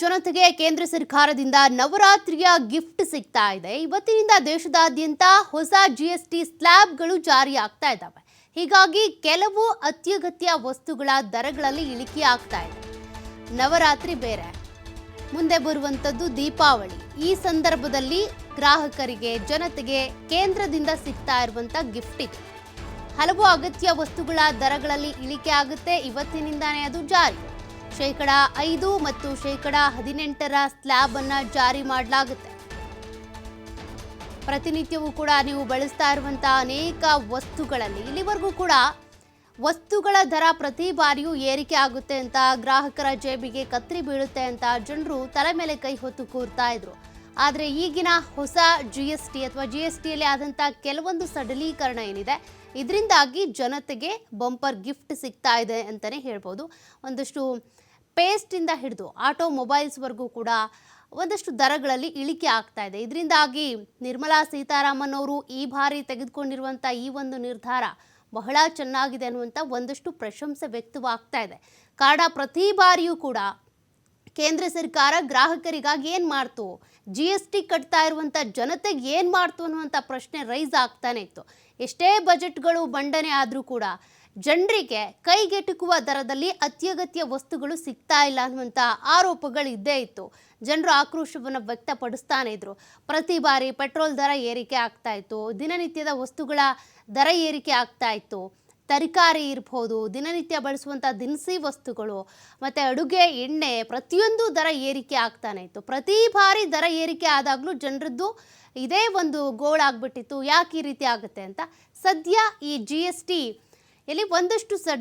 ಜನತೆಗೆ ಕೇಂದ್ರ ಸರ್ಕಾರದಿಂದ ನವರಾತ್ರಿಯ ಗಿಫ್ಟ್ ಸಿಗ್ತಾ ಇದೆ. ಇವತ್ತಿನಿಂದ ದೇಶದಾದ್ಯಂತ ಹೊಸ ಜಿಎಸ್ಟಿ ಸ್ಲ್ಯಾಬ್ಗಳು ಜಾರಿ ಆಗ್ತಾ ಇದ್ದಾವೆ. ಹೀಗಾಗಿ ಕೆಲವು ಅತ್ಯಗತ್ಯ ವಸ್ತುಗಳ ದರಗಳಲ್ಲಿ ಇಳಿಕೆ ಆಗ್ತಾ ಇದೆ. ನವರಾತ್ರಿ ಬೇರೆ. ಮುಂದೆ ಬರುವಂಥದ್ದು ದೀಪಾವಳಿ. ಈ ಸಂದರ್ಭದಲ್ಲಿ ಗ್ರಾಹಕರಿಗೆ, ಜನತೆಗೆ ಕೇಂದ್ರದಿಂದ ಸಿಗ್ತಾ ಇರುವಂಥ ಗಿಫ್ಟ್ ಇದು. ಹಲವು ಅಗತ್ಯ ವಸ್ತುಗಳ ದರಗಳಲ್ಲಿ ಇಳಿಕೆ ಆಗುತ್ತೆ. ಇವತ್ತಿನಿಂದಾನೇ ಅದು ಜಾರಿ. ಶೇಕಡ ಐದು ಮತ್ತು ಶೇಕಡ ಹದಿನೆಂಟರ ಸ್ಲ್ಯಾಬ್ ಅನ್ನ ಜಾರಿ ಮಾಡಲಾಗುತ್ತೆ. ಪ್ರತಿನಿತ್ಯವೂ ಕೂಡ ನೀವು ಬಳಸ್ತಾ ಇರುವಂತಹ ಅನೇಕ ವಸ್ತುಗಳಲ್ಲಿ ಇಲ್ಲಿವರೆಗೂ ಕೂಡ ವಸ್ತುಗಳ ದರ ಪ್ರತಿ ಬಾರಿಯೂ ಏರಿಕೆ ಆಗುತ್ತೆ ಅಂತ ಗ್ರಾಹಕರ ಜೇಬಿಗೆ ಕತ್ರಿ ಬೀಳುತ್ತೆ ಅಂತ ಜನರು ತಲೆ ಮೇಲೆ ಕೈ ಹೊತ್ತು ಕೂರ್ತಾ ಇದ್ರು. ಆದರೆ ಈಗಿನ ಹೊಸ ಜಿ ಎಸ್ ಟಿ ಅಥವಾ ಜಿ ಎಸ್ ಟಿಯಲ್ಲಿ ಆದಂಥ ಕೆಲವೊಂದು ಸಡಲೀಕರಣ ಏನಿದೆ, ಇದರಿಂದಾಗಿ ಜನತೆಗೆ ಬಂಪರ್ ಗಿಫ್ಟ್ ಸಿಗ್ತಾ ಇದೆ ಅಂತಲೇ ಹೇಳ್ಬೋದು. ಒಂದಷ್ಟು ಪೇಸ್ಟಿಂದ ಹಿಡಿದು ಆಟೋಮೊಬೈಲ್ಸ್ವರೆಗೂ ಕೂಡ ಒಂದಷ್ಟು ದರಗಳಲ್ಲಿ ಇಳಿಕೆ ಆಗ್ತಾ ಇದೆ. ಇದರಿಂದಾಗಿ ನಿರ್ಮಲಾ ಸೀತಾರಾಮನ್ ಅವರು ಈ ಬಾರಿ ತೆಗೆದುಕೊಂಡಿರುವಂಥ ಈ ಒಂದು ನಿರ್ಧಾರ ಬಹಳ ಚೆನ್ನಾಗಿದೆ ಅನ್ನುವಂಥ ಒಂದಷ್ಟು ಪ್ರಶಂಸೆ ವ್ಯಕ್ತವಾಗ್ತಾ ಇದೆ. ಕಾರಣ ಪ್ರತಿ ಬಾರಿಯೂ ಕೂಡ ಕೇಂದ್ರ ಸರ್ಕಾರ ಗ್ರಾಹಕರಿಗಾಗಿ ಏನು ಮಾಡ್ತು? ಜಿ ಎಸ್ ಟಿ ಕಟ್ತಾ ಇರುವಂಥ ಜನತೆಗೆ ಏನು ಮಾಡ್ತು ಅನ್ನುವಂಥ ಪ್ರಶ್ನೆ ರೈಸ್ ಆಗ್ತಾನೆ ಇತ್ತು. ಎಷ್ಟೇ ಬಜೆಟ್ಗಳು ಬಂಡನೆ ಆದರೂ ಕೂಡ ಜನರಿಗೆ ಕೈಗೆಟುಕುವ ದರದಲ್ಲಿ ಅತ್ಯಗತ್ಯ ವಸ್ತುಗಳು ಸಿಗ್ತಾ ಇಲ್ಲ ಅನ್ನುವಂಥ ಆರೋಪಗಳು ಇದ್ದೇ ಇತ್ತು. ಜನರು ಆಕ್ರೋಶವನ್ನು ವ್ಯಕ್ತಪಡಿಸ್ತಾನೆ ಇದ್ರು. ಪ್ರತಿ ಬಾರಿ ಪೆಟ್ರೋಲ್ ದರ ಏರಿಕೆ ಆಗ್ತಾ ಇತ್ತು. ದಿನನಿತ್ಯದ ವಸ್ತುಗಳ ದರ ಏರಿಕೆ ಆಗ್ತಾ ಇತ್ತು. ತರಕಾರಿ ಇರ್ಬೋದು, ದಿನನಿತ್ಯ ಬಳಸುವಂಥ ದಿನಸಿ ವಸ್ತುಗಳು, ಮತ್ತು ಅಡುಗೆ ಎಣ್ಣೆ ಪ್ರತಿಯೊಂದು ದರ ಏರಿಕೆ ಆಗ್ತಾನೆ ಇತ್ತು. ಪ್ರತಿ ಬಾರಿ ದರ ಏರಿಕೆ ಆದಾಗಲೂ ಜನರದ್ದು ಇದೇ ಒಂದು ಗೋಳಾಗ್ಬಿಟ್ಟಿತ್ತು ಯಾಕೆ ಈ ರೀತಿ ಆಗುತ್ತೆ ಅಂತ? ಸದ್ಯ ಈ ಜಿ ಎಸ್ ಟಿ ಎಲ್ಲಿ ಒಂದಷ್ಟು ಸಡ್